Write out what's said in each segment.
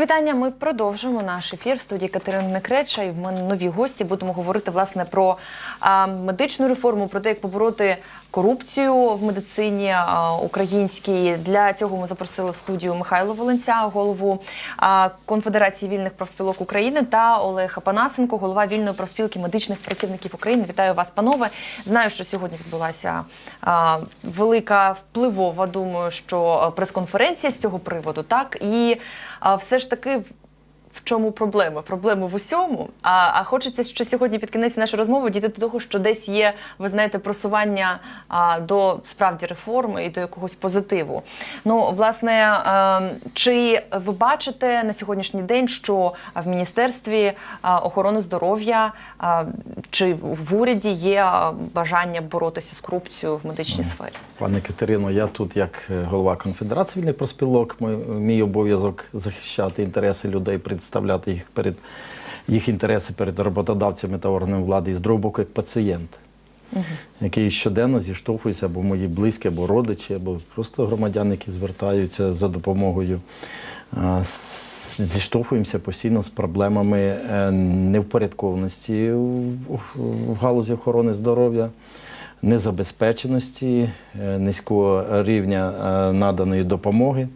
вітання. Ми продовжуємо наш ефір в студії Катерина Некреча. І в мене нові гості. Будемо говорити власне про а, медичну реформу, про те, як побороти корупцію в медицині а, українській. Для цього ми запросили в студію Михайло Волинця, голову а, Конфедерації вільних профспілок України, та Олег Апанасенко, голова вільної профспілки медичних працівників України. Вітаю вас, панове. Знаю, що сьогодні відбулася а, велика впливова. Думаю, що е, прес-конференція з цього приводу, так і все ж таки. В- чому проблема? Проблема в усьому. А, а хочеться ще сьогодні під кінець нашої розмови дійти до того, що десь є, ви знаєте, просування а, до справді реформи і до якогось позитиву. Ну, власне, е, чи ви бачите на сьогоднішній день, що в міністерстві а, охорони здоров'я а, чи в уряді є бажання боротися з корупцією в медичній сфері? Пане Катерино, я тут як е, голова конфедерації вільних проспілок. Мій обов'язок захищати інтереси людей, представляти їх перед їх інтереси перед роботодавцями та органами влади і з другого боку як пацієнт, який щоденно зіштовхується або мої близькі, або родичі, або просто громадяни, які звертаються за допомогою. Зіштовхуємося постійно з проблемами е, невпорядкованості в- в галузі охорони здоров'я незабезпеченості, е, низького рівня е, наданої допомоги.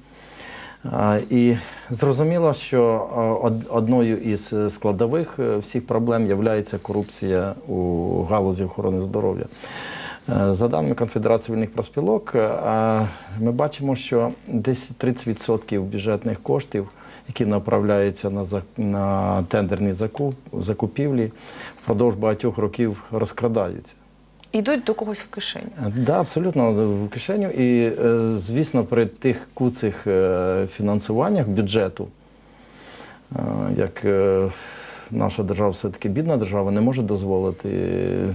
І зрозуміло, що е, одною із складових е, всіх проблем є корупція у галузі охорони здоров'я. Е, За даними Конфедерації вільних профспілок, е, ми бачимо, що десь 30% бюджетних коштів, які направляються на, на тендерні закупівлі, впродовж багатьох років розкрадаються. Йдуть до когось в кишені. Да, абсолютно в кишеню. І, е, звісно, при тих куцих е, фінансуваннях бюджету, е, як е, наша держава все-таки бідна держава, не може дозволити е,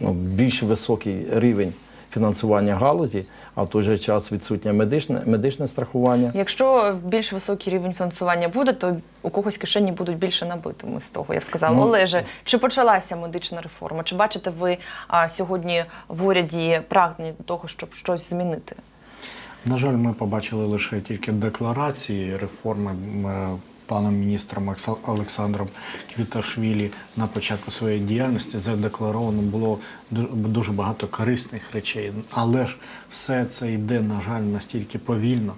ну, більш високий рівень фінансування галузі, а в той же час відсутнє медичне, медичне страхування. Якщо більш високий рівень фінансування буде, то у когось кишені будуть більше набитими з того. Я б сказала, Ну, Олеже, чи почалася медична реформа? Чи бачите ви а, сьогодні в уряді прагнення до того, щоб щось змінити? На жаль, ми побачили лише тільки декларації реформи м, паном міністром Олександром Квіташвілі на початку своєї діяльності. Задекларовано було дуже багато корисних речей, але ж все це йде, на жаль, настільки повільно.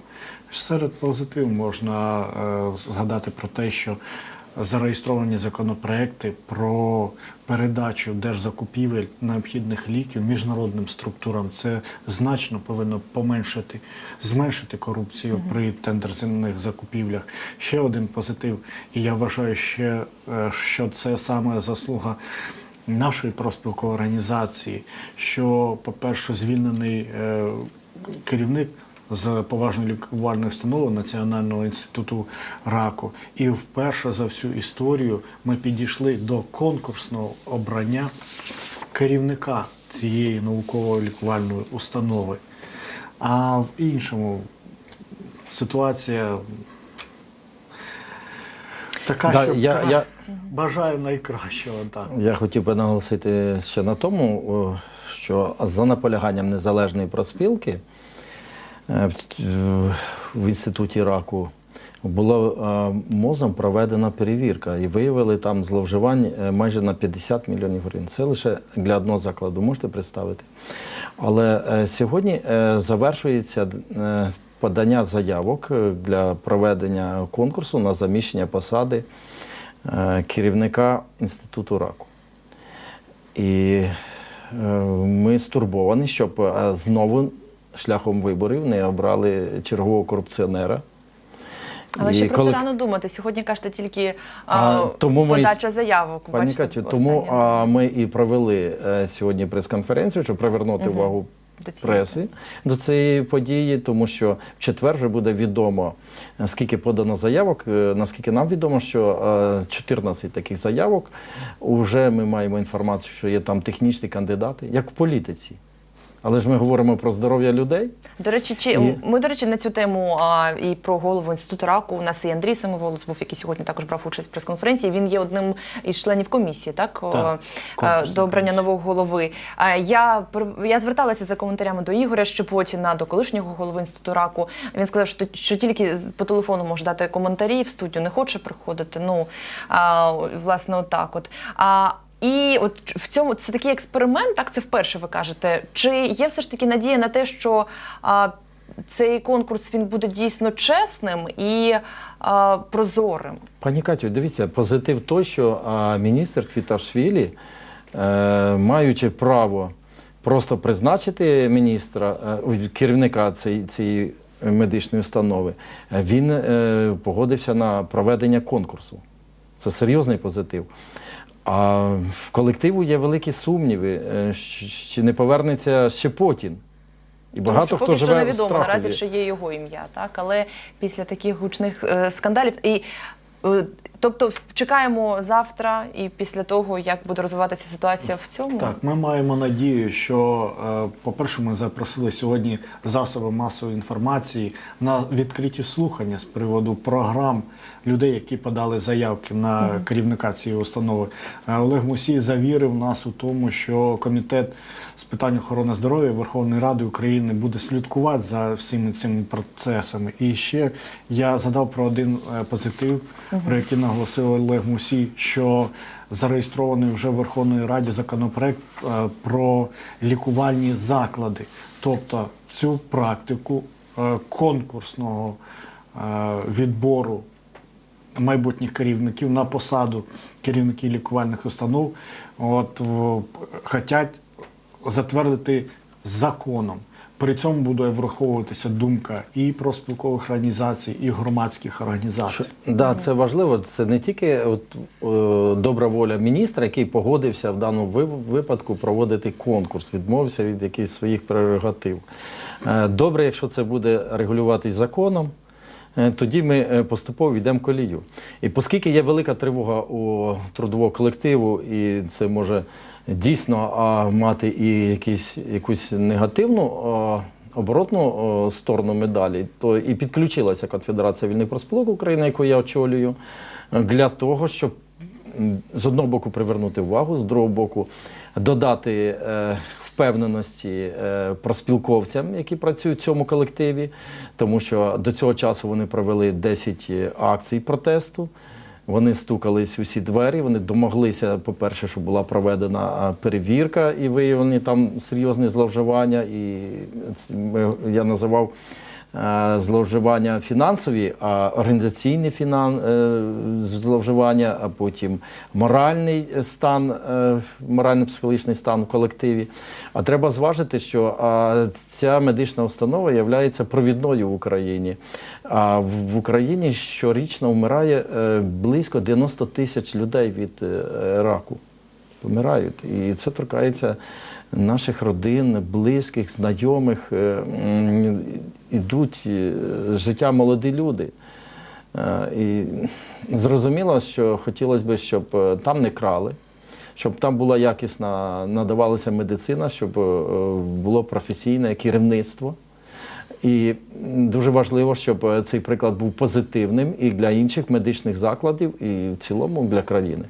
Серед позитив можна е, згадати про те, що зареєстровані законопроекти про передачу держзакупівель необхідних ліків міжнародним структурам. Це значно повинно поменшити, зменшити корупцію при тендерних закупівлях. Ще один позитив, і я вважаю, ще, е, що це саме заслуга. Нашої профспілкової організації, що, по-перше, звільнений е, керівник з поважної лікувальної установи Національного інституту раку. І вперше за всю історію ми підійшли до конкурсного обрання керівника цієї наукової лікувальної установи. А в іншому ситуація така, Да, що я- я- бажаю найкращого. Так. Я хотів би наголосити ще на тому, що за наполяганням незалежної проспілки в- в інституті раку була е, мозом проведена перевірка і виявили там зловживань е, майже на 50 мільйонів гривень. Це лише для одного закладу, можете представити. Але е, сьогодні е, завершується е, подання заявок е, для проведення конкурсу на заміщення посади е, керівника інституту раку. І е, ми стурбовані, щоб е, знову шляхом виборів не обрали чергового корупціонера. Але І ще про коли- це рано думати. Сьогодні кажете тільки А, а, тому ми- подача заявок. Пані бачите, Катю, тому а, ми і провели е, сьогодні прес-конференцію, щоб привернути Мгм. увагу До цієї преси до цієї події, тому що в четвер вже буде відомо, е, скільки подано заявок. Е, Наскільки нам відомо, що е, 14 таких заявок. Уже ми маємо інформацію, що є там технічні кандидати, як в політиці. Але ж ми говоримо про здоров'я людей. До речі, чи І- ми, до речі, на цю тему а, і про голову інституту раку. У нас і Андрій Самоволос був, який сьогодні також брав участь в прес-конференції. Він є одним із членів комісії, так, Так, до обрання нового голови. А, Я я зверталася за коментарями до Ігоря Щепотіна, до колишнього голови інституту раку. Він сказав, що, що тільки по телефону може дати коментарі в студію, не хоче приходити. Ну а, власне, отак. От а. І от в цьому це такий експеримент, так це вперше ви кажете. Чи є все ж таки надія на те, що а, цей конкурс він буде дійсно чесним і а, прозорим? Пані Катю, дивіться, позитив той, що а, міністр Квіташвілі, е, маючи право просто призначити міністра, е, керівника цієї, цієї медичної установи, він е, погодився на проведення конкурсу. Це серйозний позитив. А в колективу є великі сумніви, е, чи не повернеться Щепотін. І багато Тому що хто поки живе що в невідомо наразі, чи є його ім'я, так але після таких гучних е, скандалів і. е, Тобто чекаємо завтра і після того, як буде розвиватися ситуація в цьому. Так, ми маємо надію, що, е, по-перше, ми запросили сьогодні засоби масової інформації на відкриті слухання з приводу програм людей, які подали заявки на керівника цієї установи. Е, Олег Мусій завірив нас у тому, що комітет з питань охорони здоров'я Верховної Ради України буде слідкувати за всіми цими процесами. І ще я задав про один е, позитив, про який наголосив Олег Мусій, що зареєстрований вже в Верховній Раді законопроект е, про лікувальні заклади. Тобто цю практику е, конкурсного е, відбору майбутніх керівників на посаду керівників лікувальних установ от, хотять затвердити законом. При цьому буде враховуватися думка і профспілкових організацій, і громадських організацій. Да, це важливо. Це не тільки от, е, добра воля міністра, який погодився в даному випадку проводити конкурс, відмовився від якихось своїх прерогатив. Е, Добре, якщо це буде регулюватись законом. е, Тоді ми е, поступово йдемо колію. І оскільки є велика тривога у трудового колективу, і це може дійсно мати і якісь, якусь негативну оборотну сторону медалі, то і підключилася Конфедерація вільних профспілок України, яку я очолюю, е, для того, щоб з одного боку привернути увагу, з другого боку додати е, впевненості е, проспілковцям, які працюють в цьому колективі, тому що до цього часу вони провели 10 акцій протесту. Вони стукались усі двері, вони домоглися, по-перше, щоб була проведена перевірка і виявлені там серйозні зловживання. І я називав зловживання фінансові, а організаційні фінан, е, зловживання, а потім моральний стан, е, морально-психологічний стан в колективі. А треба зважити, що ця медична установа є провідною в Україні. А в Україні щорічно вмирає е, близько 90 тисяч людей від е, раку. Помирають. І це торкається наших родин, близьких, знайомих. Е, Ідуть е, життя молоді люди. Е, І зрозуміло, що хотілося б, щоб там не крали, щоб там була якісна, надавалася медицина, щоб було професійне керівництво. І дуже важливо, щоб цей приклад був позитивним і для інших медичних закладів, і в цілому для країни.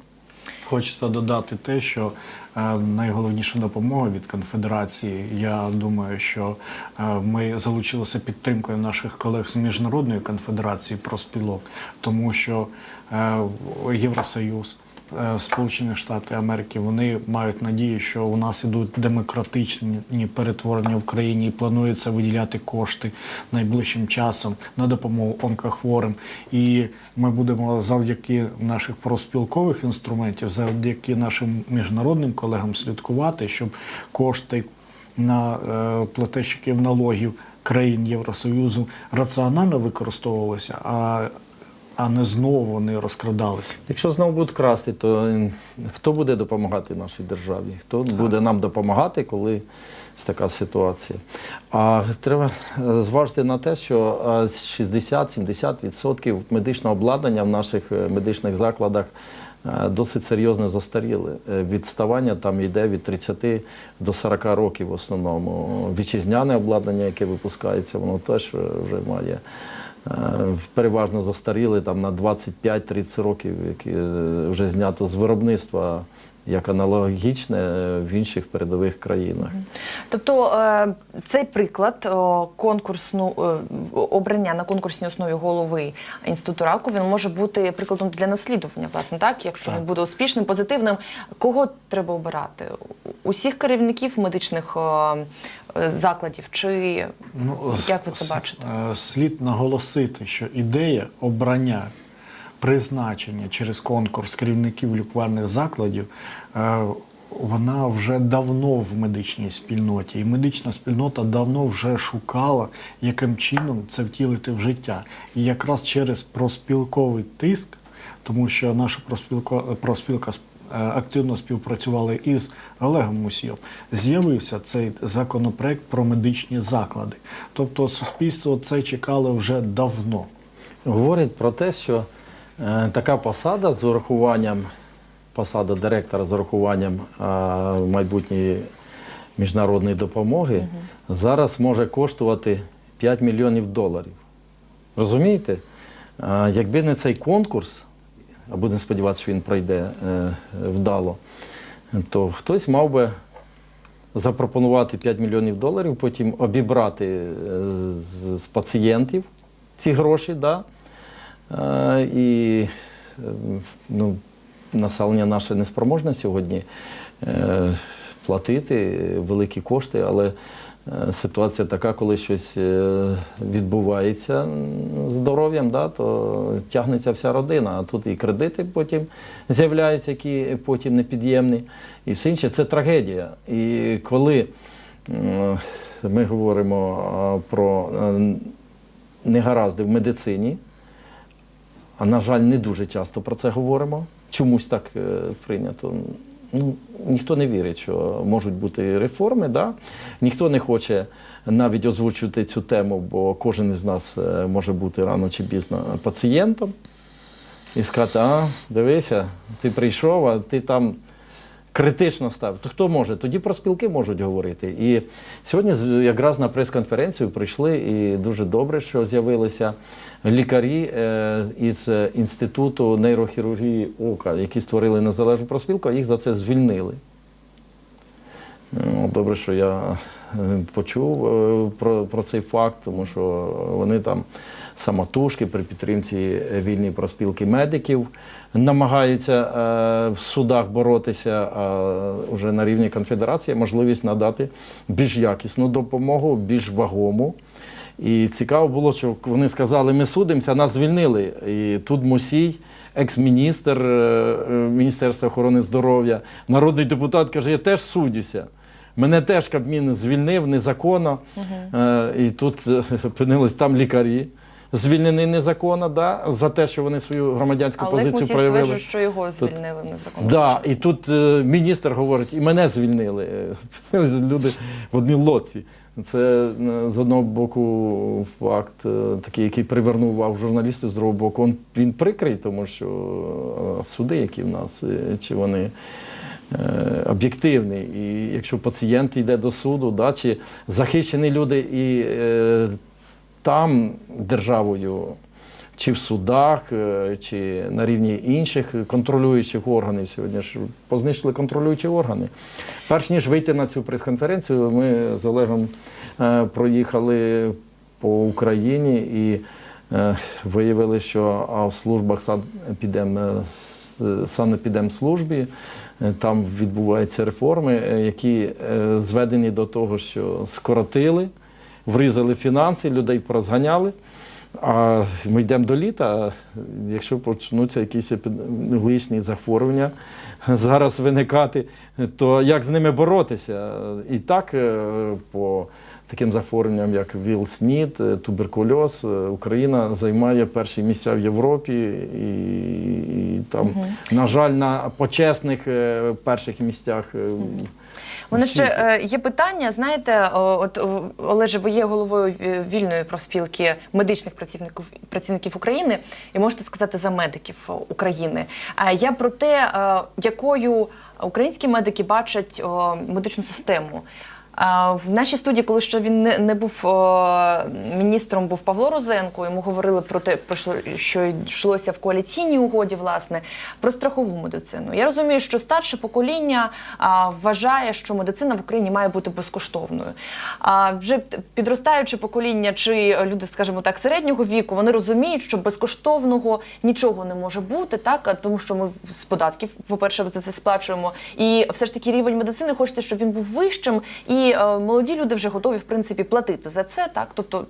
Хочеться додати те, що е, найголовніша допомога від конфедерації. Я думаю, що е, ми залучилися підтримкою наших колег з міжнародної конфедерації профспілок, тому що е, Євросоюз. Е, Сполучені Штати Америки вони мають надію, що у нас ідуть демократичні перетворення в країні і планується виділяти кошти найближчим часом на допомогу онкохворим. І ми будемо завдяки наших профспілкових інструментів, завдяки нашим міжнародним колегам слідкувати, щоб кошти на е, платежників налогів країн Євросоюзу раціонально використовувалися, а, а не знову вони розкрадалися. Якщо знову будуть красти, то е, хто буде допомагати нашій державі? Хто буде нам допомагати, коли така ситуація? А треба е, зважити на те, що е, 60-70% медичного обладнання в наших е, медичних закладах е, досить серйозно застаріли. Е, Відставання там йде від 30 до 40 років в основному. Вітчизняне обладнання, яке випускається, воно теж е, вже має е, переважно застаріли там на 25-30 років, які е, вже знято з виробництва як аналогічне е, в інших передових країнах. Тобто е, цей приклад конкурсну е, обрання на конкурсній основі голови інституту раку він може бути прикладом для наслідування, власне, так якщо Так. він буде успішним, позитивним. Кого треба обирати? Усіх керівників медичних е, закладів, чи Ну, як ви це бачите? е, Слід наголосити, що ідея обрання призначення через конкурс керівників лікувальних закладів. е, Вона вже давно в медичній спільноті, і медична спільнота давно вже шукала, яким чином це втілити в життя. І якраз через проспілковий тиск, тому що наша проспілка, проспілка активно співпрацювала із Олегом Мусієм, з'явився цей законопроект про медичні заклади. Тобто суспільство це чекало вже давно. Говорять про те, що е, така посада з урахуванням, посада директора з урахуванням е, майбутньої міжнародної допомоги зараз може коштувати 5 мільйонів доларів. Розумієте? Е, якби не цей конкурс, будемо сподіватися, що він пройде е, вдало, то хтось мав би запропонувати 5 мільйонів доларів, потім обібрати е, з, пацієнтів ці гроші, да? Е, і ну, населення наше неспроможне сьогодні платити великі кошти, але ситуація така, коли щось е, відбувається здоров'ям, да, то тягнеться вся родина. А тут і кредити потім з'являються, які потім непід'ємні, і все інше. Це трагедія. І коли ми говоримо про е, негаразди в медицині, а на жаль, не дуже часто про це говоримо. Чомусь так е, прийнято. Ну, ніхто не вірить, що можуть бути реформи. Да? Ніхто не хоче навіть озвучувати цю тему, бо кожен із нас е, може бути рано чи пізно пацієнтом і сказати: а, дивися, ти прийшов, а ти там критично став. То хто може? Тоді про спілки можуть говорити. І сьогодні якраз на прес-конференцію прийшли, і дуже добре, що з'явилися лікарі е, із інституту нейрохірургії ока, які створили незалежну проспілку, а їх за це звільнили. Ну, Добре, що я е, почув е, про, про цей факт, тому що вони там самотужки при підтримці вільної проспілки медиків намагаються е, в судах боротися, а вже на рівні конфедерації можливість надати більш якісну допомогу, більш вагому. І цікаво було, що вони сказали, ми судимося, нас звільнили. І тут Мусій, екс-міністр е, е, Міністерства охорони здоров'я, народний депутат каже, я теж судюся. Мене теж Кабмін звільнив незаконно. Е, І тут е, опинились там лікарі. Звільнені незаконно, да, за те, що вони свою громадянську Але позицію проявили. стверджує, що його звільнили незаконно. Да, і тут е, міністр говорить, і мене звільнили. Люди в одній лоці. Це е, з одного боку факт е, такий, який привернув увагу журналістів, з другого боку, він, він прикрий, тому що е, суди, які в нас, чи вони об'єктивні. І якщо пацієнт йде до суду, да, чи захищені люди і е, там державою чи в судах, е, чи на рівні інших контролюючих органів. Сьогодні ж познищили контролюючі органи. Перш ніж вийти на цю прес-конференцію, ми з Олегом е, проїхали по Україні і е, виявили, що в службах санепідемслужбі там відбуваються реформи, які зведені до того, що скоротили, врізали фінанси, людей порозганяли. А ми йдемо до літа. Якщо почнуться якісь епідеміологічні захворювання зараз виникати, то як з ними боротися? І так е, по таким захворюванням, як ВІЛ-СНІД, е, туберкульоз, е, Україна займає перші місця в Європі. І, і там, на жаль, на почесних перших місцях. Е, мене ще е, є питання. Знаєте, от Олеже, ви є головою е, вільної профспілки медичних працівників працівників України і можете сказати за медиків е, України. А Я про те, е, якою українські медики бачать медичну систему. В нашій студії, коли ще він не, не був міністром, був Павло Розенко. Йому говорили про те, про що, що йшлося в коаліційній угоді, власне, про страхову медицину. Я розумію, що старше покоління вважає, що медицина в Україні має бути безкоштовною. А вже підростаюче покоління чи люди, скажімо так, середнього віку, вони розуміють, що безкоштовного нічого не може бути, так тому що ми з податків, по-перше, за це сплачуємо. І все ж таки рівень медицини хочеться, щоб він був вищим, і е, молоді люди вже готові в принципі платити за це, так тобто.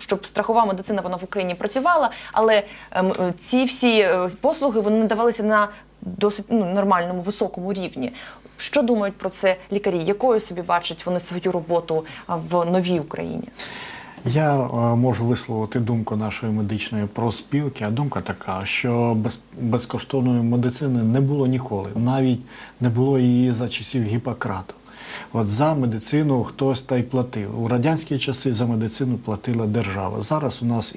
Щоб страхова медицина вона в Україні працювала, але ем, е, ці всі е, послуги вони надавалися на досить ну, нормальному високому рівні. Що думають про це лікарі? Якою собі бачать вони свою роботу в новій Україні? Я можу висловити думку нашої медичної профспілки, а думка така, що без, безкоштовної медицини не було ніколи. Навіть не було її за часів Гіппократа. От за медицину хтось та й платив. У радянські часи за медицину платила держава. Зараз у нас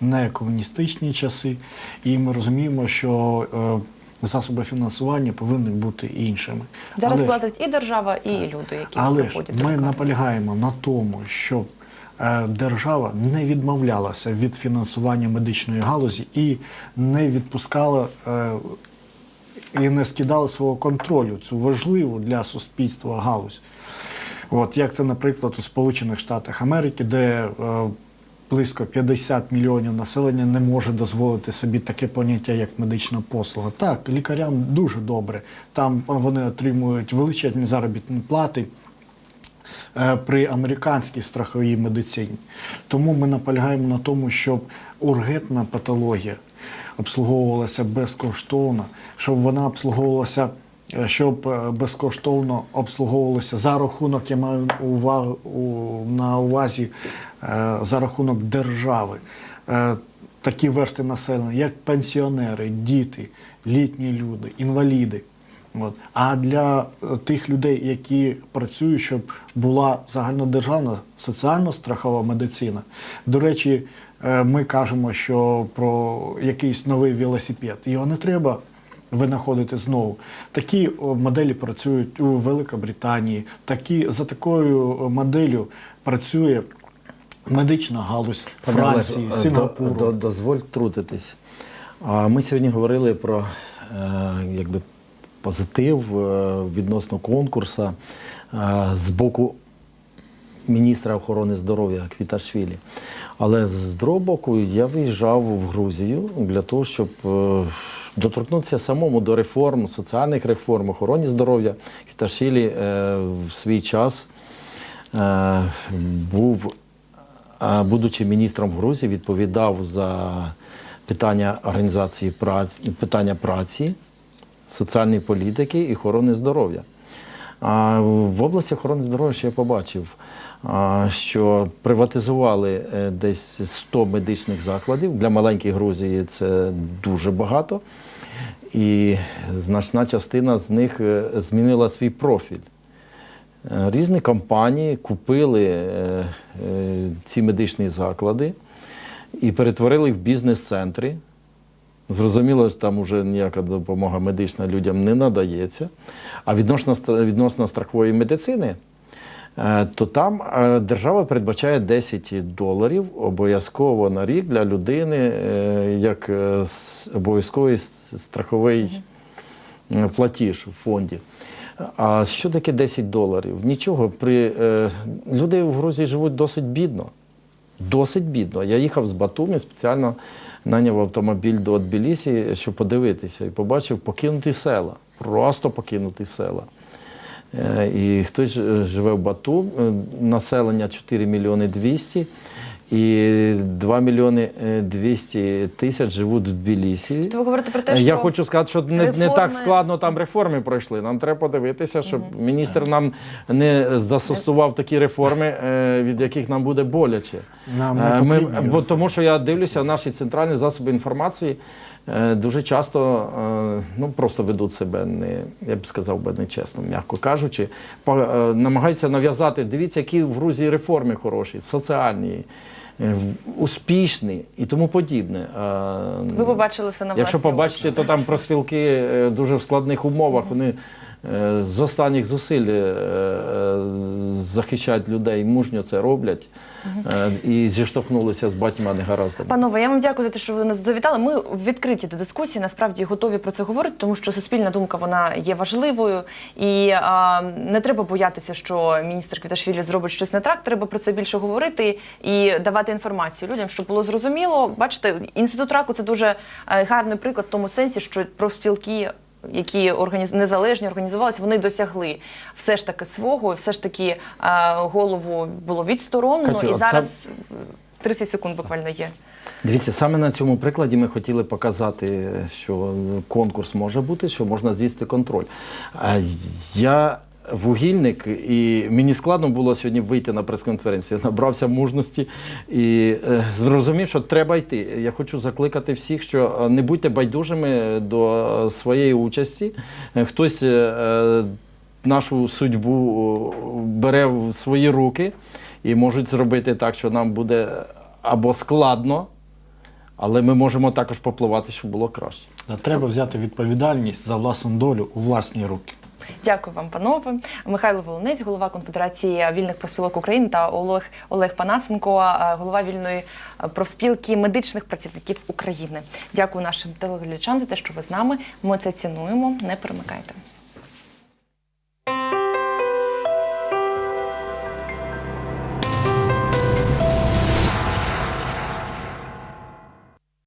не комуністичні часи, і ми розуміємо, що е, засоби фінансування повинні бути іншими. Зараз Але платить і держава, і люди, які але приходять ми лікарні. наполягаємо на тому, щоб е, держава не відмовлялася від фінансування медичної галузі і не відпускала е, і не скидала свого контролю цю важливу для суспільства галузь. От як це, наприклад, у Сполучених Штатах Америки, де е, близько 50 мільйонів населення не може дозволити собі таке поняття, як медична послуга. Так, лікарям дуже добре. Там вони отримують величезні заробітні плати е, при американській страховій медицині. Тому ми наполягаємо на тому, щоб ургентна патологія обслуговувалася безкоштовно, щоб вона обслуговувалася. е, Щоб е, безкоштовно обслуговувалося за рахунок, я маю увагу на увазі е, за рахунок держави. Такі версти населення, як пенсіонери, діти, літні люди, інваліди. От. А для тих людей, які працюють, щоб була загальнодержавна соціально-страхова медицина. До речі, ми кажемо, що про якийсь новий велосипед. Його не треба винаходити знову. Такі моделі працюють у Великобританії. Такі, за такою моделлю працює медична галузь Франції, Олеже, Сингапуру. до- до- Дозволь трутитись. А Ми сьогодні говорили про е, якби, позитив е, відносно конкурсу е, з боку міністра охорони здоров'я Квіташвілі. Але з другого боку я виїжджав в Грузію для того, щоб е, доторкнутися самому до реформ, соціальних реформ, охорони здоров'я. Квіташвілі е, в свій час е, був будучи міністром Грузії, відповідав за питання організації праці, питання праці, соціальної політики і охорони здоров'я. А в області охорони здоров'я я побачив, що приватизували е, десь 100 медичних закладів. Для маленької Грузії це дуже багато. І значна частина з них е, змінила свій профіль. Е, Різні компанії купили ці медичні заклади і перетворили в бізнес-центри. Зрозуміло, що там вже ніяка допомога медична людям не надається. А відносно, відносно страхової медицини, е, то там е, держава передбачає 10 доларів обов'язково на рік для людини, е, як обов'язковий страховий платіж у фонді. А що таке 10 доларів? Нічого. При, люди в Грузії живуть досить бідно. Досить бідно. Я їхав з Батумі, спеціально наняв автомобіль до Тбілісі, щоб подивитися, і побачив покинуті села. Просто покинуті села. Е, І хтось е, живе в Бату, е, населення 4 мільйони 200, і 2 мільйони е, 200 тисяч живуть в Тбілісі. Тобто ви говорите про те, що Я хочу сказати, що не, не так складно там реформи пройшли. Нам треба подивитися, щоб міністр нам не застосував такі реформи, е, від яких нам буде боляче. Нам Е, не Ми, потрібні бо, тому що я дивлюся, наші центральні засоби інформації е, дуже часто е, ну, просто ведуть себе не, я б сказав би, нечесно, м'яко кажучи. Е, намагаються нав'язати, дивіться, які в Грузії реформи хороші, соціальні. Е, Успішні і тому подібне. Е, ви побачили все на Якщо побачите, то там про спілки дуже в складних умовах. Вони е, з останніх зусиль е, е, захищають людей, мужньо це роблять е, і зіштовхнулися з батьма негараздами. Панове, я вам дякую за те, що ви нас завітали. Ми відкриті до дискусії. Насправді готові про це говорити, тому що суспільна думка вона є важливою, і а, не треба боятися, що міністр Квіташвілі зробить щось не так. Треба про це більше говорити і давати інформацію людям, щоб було зрозуміло. Бачите, інститут раку це дуже е, гарний приклад в тому сенсі, що профспілки. Які організ... незалежні організувалися, вони досягли все ж таки свого, і все ж таки а, голову було відсторонено. Катю, і зараз е, 30 секунд буквально є. Дивіться, саме на цьому прикладі ми хотіли показати, що конкурс може бути, що можна здійснити контроль. Я вугільник, і мені складно було сьогодні вийти на прес-конференцію. Набрався мужності і е, зрозумів, що треба йти. Я хочу закликати всіх, що е, не будьте байдужими до своєї участі. Е, Хтось нашу судьбу бере в свої руки і можуть зробити так, що нам буде або складно, але ми можемо також попливати, щоб було краще. Треба взяти відповідальність за власну долю у власні руки. Дякую вам, панове. Михайло Волонець, голова Конфедерації вільних профспілок України та Олег Олег Панасенко, е, голова вільної е, профспілки медичних працівників України. Дякую нашим телеглядачам за те, що ви з нами. Ми це цінуємо. Не перемикайте.